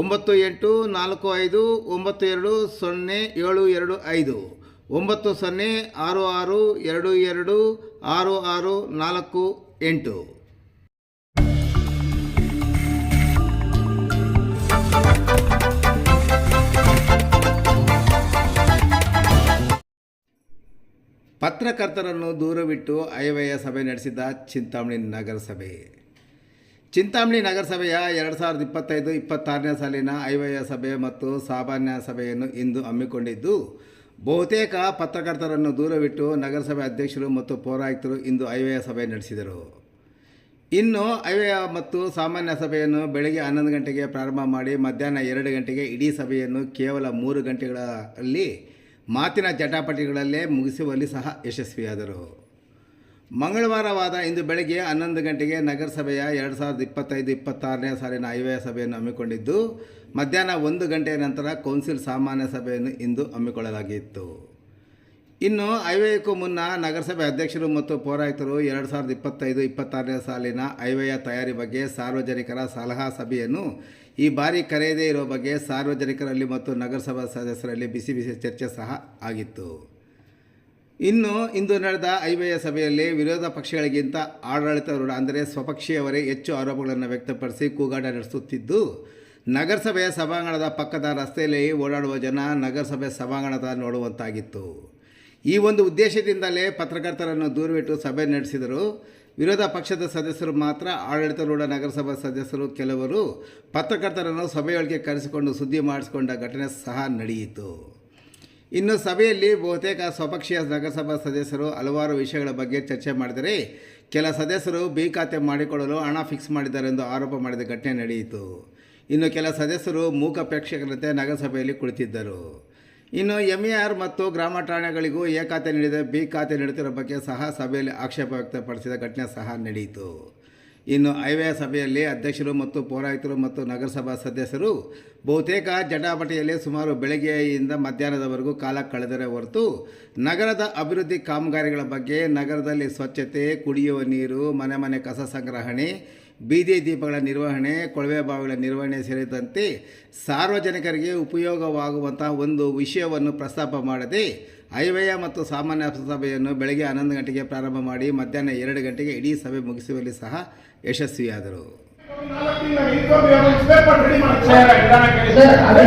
ಒಂಬತ್ತು ಎಂಟು ನಾಲ್ಕು ಐದು ಒಂಬತ್ತು ಎರಡು ಸೊನ್ನೆ ಏಳು ಎರಡು ಐದು, ಒಂಬತ್ತು ಸೊನ್ನೆ ಆರು ಆರು ಎರಡು ಎರಡು ಆರು ಆರು ನಾಲ್ಕು ಎಂಟು. ಪತ್ರಕರ್ತರನ್ನು ದೂರವಿಟ್ಟು ಅಯವ್ಯಯ ಸಭೆ ನಡೆಸಿದ ಚಿಂತಾಮಣಿ ನಗರಸಭೆ. ಚಿಂತಾಮಣಿ ನಗರಸಭೆಯ ಎರಡು ಸಾವಿರದ ಇಪ್ಪತ್ತೈದು, ಇಪ್ಪತ್ತಾರನೇ ಸಾಲಿನ ಐವಯ ಸಭೆ ಮತ್ತು ಸಾಮಾನ್ಯ ಸಭೆಯನ್ನು ಇಂದು ಹಮ್ಮಿಕೊಂಡಿದ್ದು, ಬಹುತೇಕ ಪತ್ರಕರ್ತರನ್ನು ದೂರವಿಟ್ಟು ನಗರಸಭೆ ಅಧ್ಯಕ್ಷರು ಮತ್ತು ಪೌರಾಯುಕ್ತರು ಇಂದು ಐವಯ ಸಭೆ ನಡೆಸಿದರು. ಇನ್ನು ಐವಯ ಮತ್ತು ಸಾಮಾನ್ಯ ಸಭೆಯನ್ನು ಬೆಳಗ್ಗೆ ಹನ್ನೊಂದು ಗಂಟೆಗೆ ಪ್ರಾರಂಭ ಮಾಡಿ ಮಧ್ಯಾಹ್ನ ಎರಡು ಗಂಟೆಗೆ ಇಡೀ ಸಭೆಯನ್ನು ಕೇವಲ ಮೂರು ಗಂಟೆಗಳಲ್ಲಿ ಮಾತಿನ ಜಟಾಪಟಿಗಳಲ್ಲೇ ಮುಗಿಸುವಲ್ಲಿ ಸಹ ಯಶಸ್ವಿಯಾದರು. ಮಂಗಳವಾರವಾದ ಇಂದು ಬೆಳಗ್ಗೆ ಹನ್ನೊಂದು ಗಂಟೆಗೆ ನಗರಸಭೆಯ ಎರಡು ಸಾವಿರದ ಇಪ್ಪತ್ತೈದು, ಇಪ್ಪತ್ತಾರನೇ ಸಾಲಿನ ಆಯವ್ಯಯ ಸಭೆಯನ್ನು ಹಮ್ಮಿಕೊಂಡಿದ್ದು, ಮಧ್ಯಾಹ್ನ ಒಂದು ಗಂಟೆಯ ನಂತರ ಕೌನ್ಸಿಲ್ ಸಾಮಾನ್ಯ ಸಭೆಯನ್ನು ಇಂದು ಹಮ್ಮಿಕೊಳ್ಳಲಾಗಿತ್ತು. ಇನ್ನು ಐವ್ಯಯಕ್ಕೂ ಮುನ್ನ ನಗರಸಭೆ ಅಧ್ಯಕ್ಷರು ಮತ್ತು ಪೌರಾಯುಕ್ತರು ಎರಡು ಸಾವಿರದ ಇಪ್ಪತ್ತೈದು, ಇಪ್ಪತ್ತಾರನೇ ಸಾಲಿನ ಐವೇಯ ತಯಾರಿ ಬಗ್ಗೆ ಸಾರ್ವಜನಿಕರ ಸಲಹಾ ಸಭೆಯನ್ನು ಈ ಬಾರಿ ಕರೆಯದೇ ಇರುವ ಬಗ್ಗೆ ಸಾರ್ವಜನಿಕರಲ್ಲಿ ಮತ್ತು ನಗರಸಭಾ ಸದಸ್ಯರಲ್ಲಿ ಬಿಸಿ ಬಿಸಿ ಚರ್ಚೆ ಸಹ ಆಗಿತ್ತು. ಇನ್ನು ಇಂದು ನಡೆದ ಐವಯ ಸಭೆಯಲ್ಲಿ ವಿರೋಧ ಪಕ್ಷಗಳಿಗಿಂತ ಆಡಳಿತಾರೂಢ ಅಂದರೆ ಸ್ವಪಕ್ಷೀಯವರೇ ಹೆಚ್ಚು ಆರೋಪಗಳನ್ನು ವ್ಯಕ್ತಪಡಿಸಿ ಕೂಗಾಟ ನಡೆಸುತ್ತಿದ್ದು, ನಗರಸಭೆಯ ಸಭಾಂಗಣದ ಪಕ್ಕದ ರಸ್ತೆಯಲ್ಲಿ ಓಡಾಡುವ ಜನ ನಗರಸಭೆ ಸಭಾಂಗಣದ ನೋಡುವಂತಾಗಿತ್ತು. ಈ ಒಂದು ಉದ್ದೇಶದಿಂದಲೇ ಪತ್ರಕರ್ತರನ್ನು ದೂರವಿಟ್ಟು ಸಭೆ ನಡೆಸಿದರು. ವಿರೋಧ ಪಕ್ಷದ ಸದಸ್ಯರು ಮಾತ್ರ, ಆಡಳಿತಾರೂಢ ನಗರಸಭಾ ಸದಸ್ಯರು ಕೆಲವರು ಪತ್ರಕರ್ತರನ್ನು ಸಭೆಯೊಳಗೆ ಕರೆಸಿಕೊಂಡು ಸುದ್ದಿ ಮಾಡಿಸಿಕೊಂಡ ಘಟನೆ ಸಹ ನಡೆಯಿತು. ಇನ್ನು ಸಭೆಯಲ್ಲಿ ಬಹುತೇಕ ಸ್ವಪಕ್ಷೀಯ ನಗರಸಭಾ ಸದಸ್ಯರು ಹಲವಾರು ವಿಷಯಗಳ ಬಗ್ಗೆ ಚರ್ಚೆ ಮಾಡಿದರೆ ಕೆಲ ಸದಸ್ಯರು ಬಿ ಖಾತೆ ಮಾಡಿಕೊಳ್ಳಲು ಹಣ ಫಿಕ್ಸ್ ಮಾಡಿದ್ದಾರೆ ಎಂದು ಆರೋಪ ಮಾಡಿದ ಘಟನೆ ನಡೆಯಿತು. ಇನ್ನು ಕೆಲ ಸದಸ್ಯರು ಮೂಕ ಪ್ರೇಕ್ಷಕರಂತೆ ನಗರಸಭೆಯಲ್ಲಿ ಕುಳಿತಿದ್ದರು. ಇನ್ನು ಎ ಮತ್ತು ಗ್ರಾಮ ಠಾಣೆಗಳಿಗೂ ಎ ಖಾತೆ ನೀಡಿದ ಬಿ ಖಾತೆ ನೀಡುತ್ತಿರುವ ಬಗ್ಗೆ ಸಹ ಸಭೆಯಲ್ಲಿ ಆಕ್ಷೇಪ ವ್ಯಕ್ತಪಡಿಸಿದ ಘಟನೆ ಸಹ ನಡೆಯಿತು. ಇನ್ನು ಐವೇ ಸಭೆಯಲ್ಲಿ ಅಧ್ಯಕ್ಷರು ಮತ್ತು ಪೌರಾಯುಕ್ತರು ಮತ್ತು ನಗರಸಭಾ ಸದಸ್ಯರು ಬಹುತೇಕ ಜಟಾಪಟಿಯಲ್ಲಿ ಸುಮಾರು ಬೆಳಗ್ಗೆಯಿಂದ ಮಧ್ಯಾಹ್ನದವರೆಗೂ ಕಾಲ ಕಳೆದರೆ ಹೊರತು ನಗರದ ಅಭಿವೃದ್ಧಿ ಕಾಮಗಾರಿಗಳ ಬಗ್ಗೆ ನಗರದಲ್ಲಿ ಸ್ವಚ್ಛತೆ, ಕುಡಿಯುವ ನೀರು, ಮನೆ ಮನೆ ಕಸ ಸಂಗ್ರಹಣೆ, ಬೀದಿ ದೀಪಗಳ ನಿರ್ವಹಣೆ, ಕೊಳವೆ ಬಾವಿಗಳ ನಿರ್ವಹಣೆ ಸೇರಿದಂತೆ ಸಾರ್ವಜನಿಕರಿಗೆ ಉಪಯೋಗವಾಗುವಂತಹ ಒಂದು ವಿಷಯವನ್ನು ಪ್ರಸ್ತಾಪ ಮಾಡದೆ ಐವ್ಯಯ ಮತ್ತು ಸಾಮಾನ್ಯ ಸಭೆಯನ್ನು ಬೆಳಗ್ಗೆ ಹನ್ನೊಂದು ಗಂಟೆಗೆ ಪ್ರಾರಂಭ ಮಾಡಿ ಮಧ್ಯಾಹ್ನ ಎರಡು ಗಂಟೆಗೆ ಇಡೀ ಸಭೆ ಮುಗಿಸುವಲ್ಲಿ ಸಹ ಯಶಸ್ವಿಯಾದರು. ಸರ್ ಅದು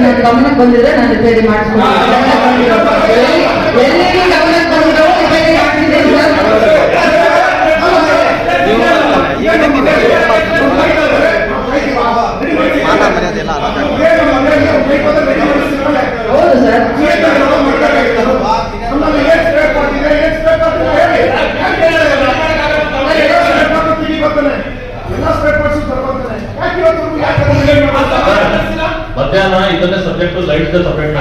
ಮಧ್ಯಾಹ್ನ ಇದನ್ನೇ ಸಬ್ಜೆಕ್ಟ್ ಲೈಟ್ ಸಬ್ಜೆಕ್ಟ್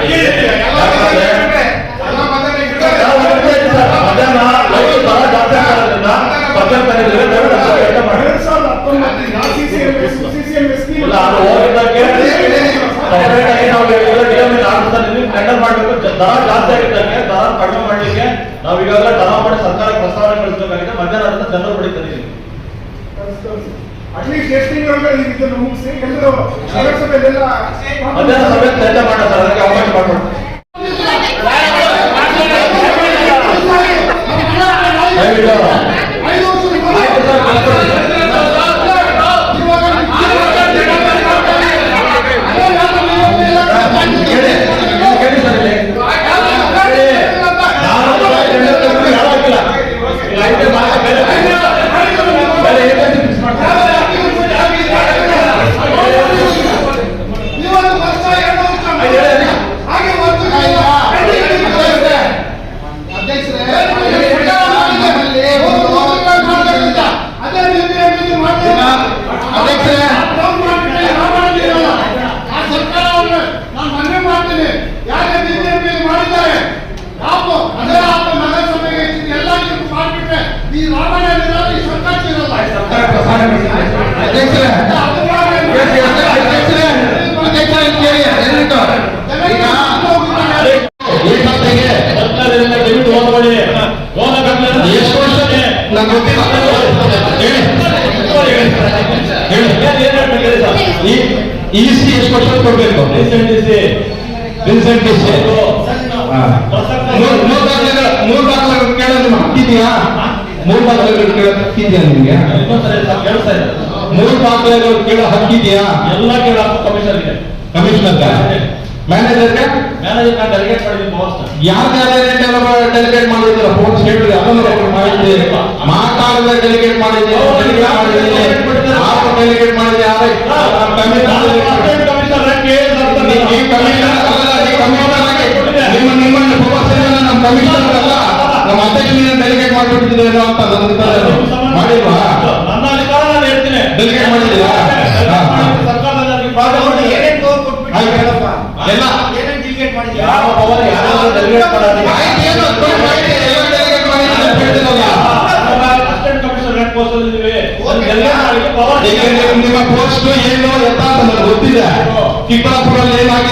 ಮಧ್ಯಾಹ್ನ ಲೈಟ್ ಬಹಳ ಜಾಸ್ತಿ ಆಗೋದ್ರಿಂದ ಸಬ್ಜೆಕ್ಟ್ ಬಂದಿದ್ರೆ ದಯವಿಟ್ಟು ಸ್ವಲ್ಪ ಲೆಕ್ಕ ಮಾಡಿ. ಇಲ್ಲ ಅದು ಹೋಗಿದ್ದಕ್ಕೆ separate ಆಗಿ ನಾವು ಈಗಾಗಲೇ ನಿಯಮಿತ ಆಡಳಿತದಲ್ಲಿ ಟೆಂಡರ್ ಮಾಡಬೇಕು ದರ ಜಾಸ್ತಿ ಆಗಿದ್ದಕ್ಕೆ ದರ ಕಡಿಮೆ ಮಾಡಲಿಕ್ಕೆ ನಾವು ಈಗಾಗಲೇ ದರ ಮಾಡಿ ಸರ್ಕಾರಕ್ಕೆ ಪ್ರಸ್ತಾವನೆ ಕಳಿಸಬೇಕಾಗಿದೆ ಮಧ್ಯಾಹ್ನ ಅದನ್ನ ಜನರು ಬಳಿ ಮುಗಿಸಿ ಎಲ್ಲರೂ ಮಾಡೋಣ ಅದಕ್ಕೆ ಅವಕಾಶ ಐದು ಈಸಿ ಎಷ್ಟು ವರ್ಷ? ಕೊಡ್ಬೇಕು? ರೀಸೆಂಟ್ ಈಸಿ ರೀಸೆಂಟ್ ಈಸಿ ಮೂರ್ ಬಾಗ್ಲಗಳು ಕೇಳೋದು ಹಾಕ್ತಿದ್ಯಾ ಮೂರ್ ಬಾಗ್ಲಗಳು ನಿಮ್ಗೆ? ಇದೆ ಮೂರ್ ದಾಖಲೆಗಳು ಕೇಳೋ ಹಕ್ಕಿದೆಯಾ? ಎಲ್ಲ ಕೇಳಾಕ ಕಮಿಷನರ್ಗೆ. ಕಮಿಷನರ್ ಮ್ಯಾನೇಜರ್ಗೆ ಮ್ಯಾನೇಜರ್ ನಾನು ಡೆಲಿಗೇಟ್ ಮಾಡಿದ್ದೀನಿ ಬಾಸ್ ಯಾರು ಡೆಲಿಗೇಟ್ ಮಾಡಿದ್ರು ಫೋನ್ ಹೇಳ್ರಿ ಅದನ್ನು ಮಾಡಿದ್ರಿ ಮಾತಾಡದ ಡೆಲಿಗೇಟ್ ಮಾಡಿದ್ರಿ ಯಾರು ಡೆಲಿಗೇಟ್ ಯಾರು? ಕಮಿಷನರ್ ಕಮಿಷನರ್ ಕಮಿಷನರ್ ಆಗಿ ನಿಮ್ಮ ನಿಮ್ಮನ್ನ ನಮ್ಮ ಕಮಿಷನರ್ ಅಲ್ಲ. ನಮ್ಮ ಅಧ್ಯಕ್ಷನಿಂದ ಡೆಲಿಗೇಟ್ ಮಾಡಿಬಿಟ್ಟಿದ್ದೇನೋ ಅಂತ ನನ್ನ ಮಾಡಿಲ್ವಾ?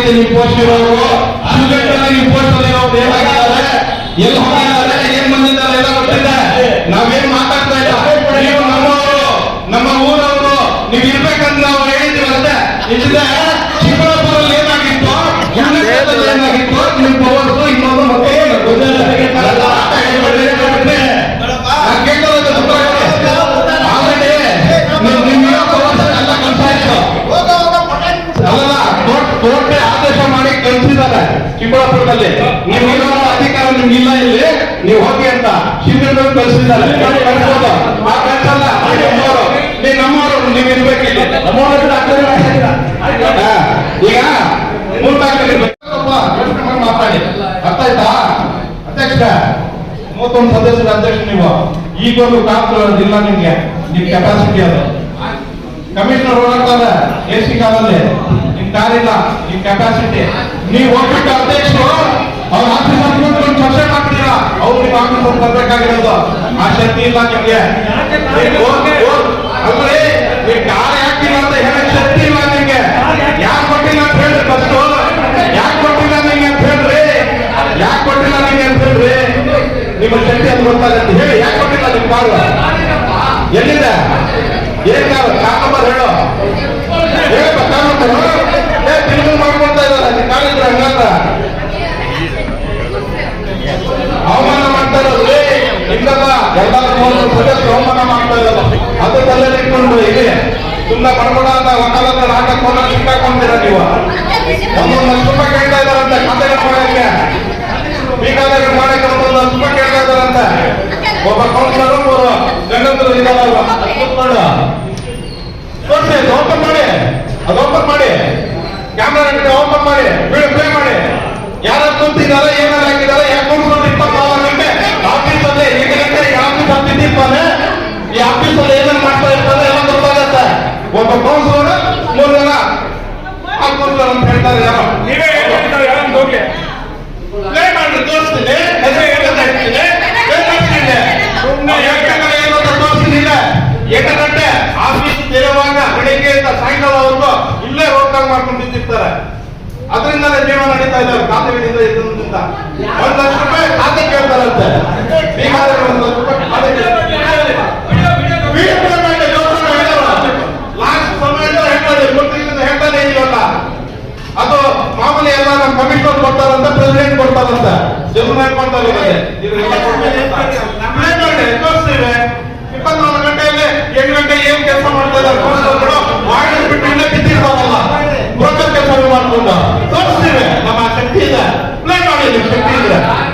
ಏನಾಗಿದೆ ನಿಮ್ಮ ಪೋಸ್ಟ್ ಇರೋರು ಇರೋರು ಏನಾಗಿದ್ದಾರೆ ಎಲ್ಲಿ ಸದಸ್ಯರ ಅಧ್ಯಕ್ಷ ನೀವು. ಕಾಪು ಇಲ್ಲ ನಿಮ್ಗೆ. ನಿಮ್ ಕೆಪಾಸಿಟಿ ಅದು. ಕಮಿಷನರ್ ಓಡಾಡ್ತಾರೆ ಎ ಸಿ ಕಾಲಲ್ಲಿ. ನಿಮ್ ಕಾರಿಲ್ಲ ನಿಮ್ ಕೆಪಾಸಿಟಿ ನೀವು ಹೋಗ್ಬಿಟ್ಟು ಅಧ್ಯಕ್ಷರು ಅವ್ರ ಆಫೀಸ್ ಕೂತ್ಕೊಂಡು ಚರ್ಚೆ ಮಾಡ್ತೀರಾ? ಅವ್ರು ನಿಮ್ಮ ಆಫೀಸ್ ಬರ್ಬೇಕಾಗಿರೋದು. ಆ ಶಕ್ತಿ ಇಲ್ಲ ನಿಮ್ಗೆ ನೀವು ಹೋಗಿ- ಹೋಗಿ- ಅಲ್ರಿ ನೀವು ಕಾರ್ ಯಾಕಿಲ್ಲ ಅಂತ ಹೇಳಕ್ ಶಕ್ತಿ ಇಲ್ಲ ನಿಮ್ಗೆ ಯಾಕೆ ಕೊಟ್ಟಿಲ್ಲ ಅಂತ ಹೇಳ್ರಿ ಫಸ್ಟ್ ಯಾಕೆ ಕೊಟ್ಟಿಲ್ಲ ನಿಮ್ಗೆ ಅಂತ ಹೇಳ್ರಿ ಯಾಕೆ ಕೊಟ್ಟಿಲ್ಲ ನಿಮ್ಗೆ ಅಂತ ಹೇಳ್ರಿ ನಿಮ್ಮ ಶಕ್ತಿ ಅದು ಗೊತ್ತಾಗತ್ತೆ ಹೇಳಿ ಯಾಕೆ ಕೊಟ್ಟಿಲ್ಲ ನಿಮ್ ಕಾರು ಎಲ್ಲಿದೆ ಏನ್ ಕಾರು ಹೇಳೋ. ಹೇಳಪ್ಪ ಕಾರ್ ನಂಬರ್ ಮಾಡ್ಕೊಳ್ತಾ ಇದ್ದಾರೆ ಇದ್ರೆ ಹಂಗಂದ್ರ ಅವಮಾನ ಮಾಡ್ತಾ ಇರೋದು. ಇಲ್ಲಲ್ಲ ಎಲ್ಲ ಸದಸ್ಯರು ಅವಮಾನ ಮಾಡ್ತಾ ಇರೋದು. ಅದು ತಲೆಯಲ್ಲಿ ಇಟ್ಕೊಂಡು ಇಲ್ಲಿ. ಸುಮ್ಮನೆ ಬಡಬಡ ಅಂತ ನೀವು? ಒಂದೊಂದು ಲಕ್ಷ ರೂಪಾಯಿ ಕೇಳ್ತಾ ಇದಾರಂತೆ ಖಾತೆಗಳು ಮಾಡಕ್ಕೆ. ಬೇಕಾದಾಗ ಮಾಡಕ್ಕೆ ಒಂದೊಂದು ಲಕ್ಷ ಕೇಳ್ತಾ ಇದಾರಂತೆ ಒಬ್ಬ ಕೌನ್ಸಿಲರ್ ಮೂರು ಗಂಡಂದ್ರು ಇದಾರಲ್ವ ಕೂತ್ಕೊಂಡು. ತೋರಿಸಿ ಅದು ಓಪನ್ ಮಾಡಿ. ಅದು ಓಪನ್ ಮಾಡಿ. ಕ್ಯಾಮ್ರಾ ಓಪನ್ ಮಾಡಿ. ವಿಡಿಯೋ ಪ್ಲೇ ಮಾಡಿ. ಯಾರು ಕುಂತಿದ್ದಾರೆ ಏನಾರು ಹಾಕಿದ್ದಾರೆ ಯಾಕೆ ಕೂತ್ಕೊಂಡು ಇಪ್ಪತ್ತಾರು ಗಂಟೆ. ಆಫೀಸಲ್ಲಿ ಎಂಟು ಗಂಟೆ ಈ ಈ ಆಫೀಸಲ್ಲಿ ಏನೇನು ಮಾಡ್ತಾ ಇರ್ತಾರೆ ಎಲ್ಲ ಗೊತ್ತಾಗತ್ತೆ. ಒಬ್ಬ ಕೌನ್ಸಿಲರ್ ಮೂರು ಜನ. ಆ ಕೌನ್ಸಿಲರ್ ಅಂತ ಹೇಳ್ತಾರೆ ಯಾರೋ. ಅದರಿಂದಲೇ ಜೀವನ ನಡೀತಾ ಇದ್ದಾರೆ ಖಾತೆಗಳಿಂದ ಇದರಿಂದ ಒಂದ್ ಲಕ್ಷ ರೂಪಾಯಿ ಖಾತೆ ಕೇಳ್ತಾರಂತೆ. இருக்கிறார்